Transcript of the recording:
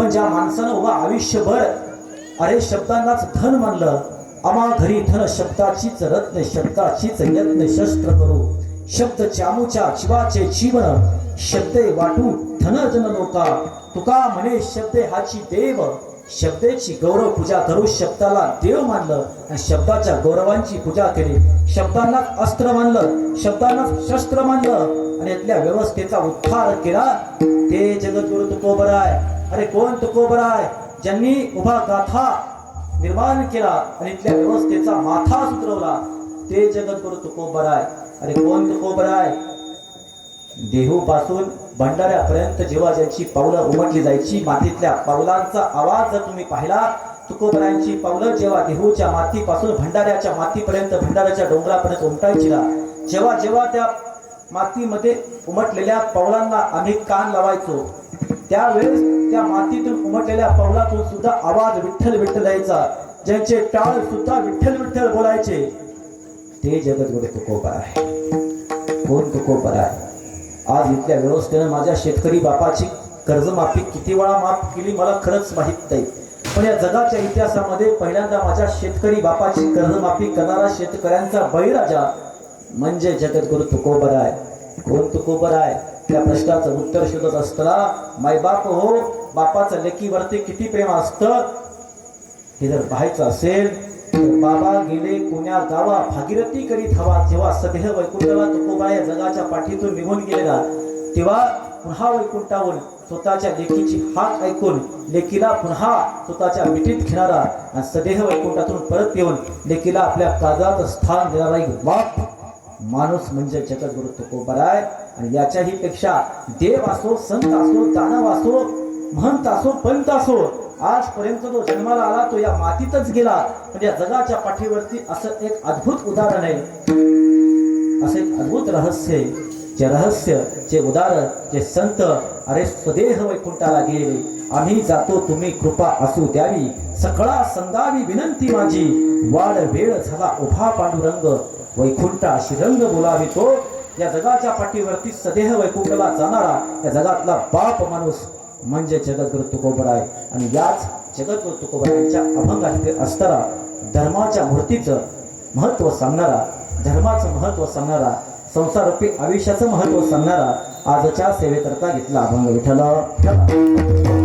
पण ज्या माणसानं उभा आयुष्यभर अरे शब्दांनाच धन म्हणलं अमा घरी धन शब्दाचीच रत्न शब्दाचीच यत्न शस्त्र करू. शब्द चामूच्या जीवाचे जीवन शब्दे वाटू धन जन लोका. तुका म्हणे शब्दे हाची देव शब्देची गौरव पूजा करू शब्दाला देव मानलं आणि शब्दाच्या गौरवांची पूजा केली. शब्दांना अस्त्र मानलं शब्दांना शस्त्र मानलं आणि यातल्या व्यवस्थेचा उद्धार केला. ते जगद्गुरु तुकोबराय. अरे कोण तुकोबराय ज्यांनी उभा गाथा निर्माण केला आणि इथल्या व्यवस्थेचा माथा सुचवला ते जगद्गुरु तुकोबर आहे. अरे कोण तुकोबराय देहू पासून भंडाऱ्यापर्यंत जेव्हा ज्यांची पावलं उमटली जायची मातीतल्या पावलांचा आवाज जर तुम्ही पाहिला तुकोबरांची पावलं जेव्हा देहूच्या मातीपासून भंडाऱ्याच्या मातीपर्यंत भंडाऱ्याच्या डोंगरापर्यंत उमटायची ना जेव्हा जेव्हा त्या मातीमध्ये उमटलेल्या पावलांना आम्ही कान लावायचो त्यावेळेस त्या मातीतून उमटलेल्या पवलातून सुद्धा आवाज विठ्ठल विठ्ठल यायचा. ज्यांचे टाळ सुद्धा विठ्ठल विठ्ठल बोलायचे. ते जगद्गुरु तुकोबर आहे कोण तुकोबर आहे? आज इथल्या व्यवस्थेनं माझ्या शेतकरी बापाची कर्जमाफी किती वेळा माफ केली मला खरंच माहीत नाही. पण या जगाच्या इतिहासामध्ये पहिल्यांदा माझ्या शेतकरी बापाची कर्जमाफी करणारा शेतकऱ्यांचा बळीराजा म्हणजे जगद्गुरु तुकोबर आहे. कोण तुकोबर आहे? त्या प्रश्नाचं उत्तर शोधत असताना मायबाप हो बापाचं लेकीवरती किती प्रेम असतं? हे जर पाहायचं असेल बाबा गेले पुण्या गावा भागीरथी करीत हवा जेव्हा सदेह वैकुंठला तुकोबा या जगाच्या पाठीतून निघून गेलेला तेव्हा पुन्हा वैकुंठावरून स्वतःच्या लेकीची हाक ऐकून लेकीला पुन्हा स्वतःच्या मिठीत घेणारा आणि सदेह वैकुंठातून परत येऊन लेकीला आपल्या काजात स्थान देणारा एक बाप माणूस म्हणजे जगद्गुरु तुकोबराय आणि याच्याही पेक्षा देव असो संत असो दानव असो महंत असो पंत असो आजपर्यंत जो जन्माला आला तो या मातीतच गेला. म्हणजे या जगाच्या पाठीवरती असं एक अद्भुत उदाहरण आहे. असं एक अद्भुत रहस्य आहे. जे रहस्य जे उदाहरण जे संत अरे स्वदेह वैकुंठाला गेले आम्ही जातो तुम्ही कृपा असू द्यावी. सकळा संगावी विनंती माझी. वाढ वेळ झाला उभा पांडुरंग. वैकुंठा शिरंग बोलावी तो. या जगाच्या पाठीवरती सदेह वैकुंठला जाणारा या जगातला बाप माणूस म्हणजे जगद्गुरु तुकोबर आहे आणि याच जगद्गुरु तुकोबर यांच्या अभंगात असताना धर्माच्या मूर्तीचं महत्त्व सांगणारा धर्माचं महत्त्व सांगणारा संसारूपी आयुष्याचं महत्त्व सांगणारा आजच्या सेवेकरता घेतला अभंग विठ्ठल.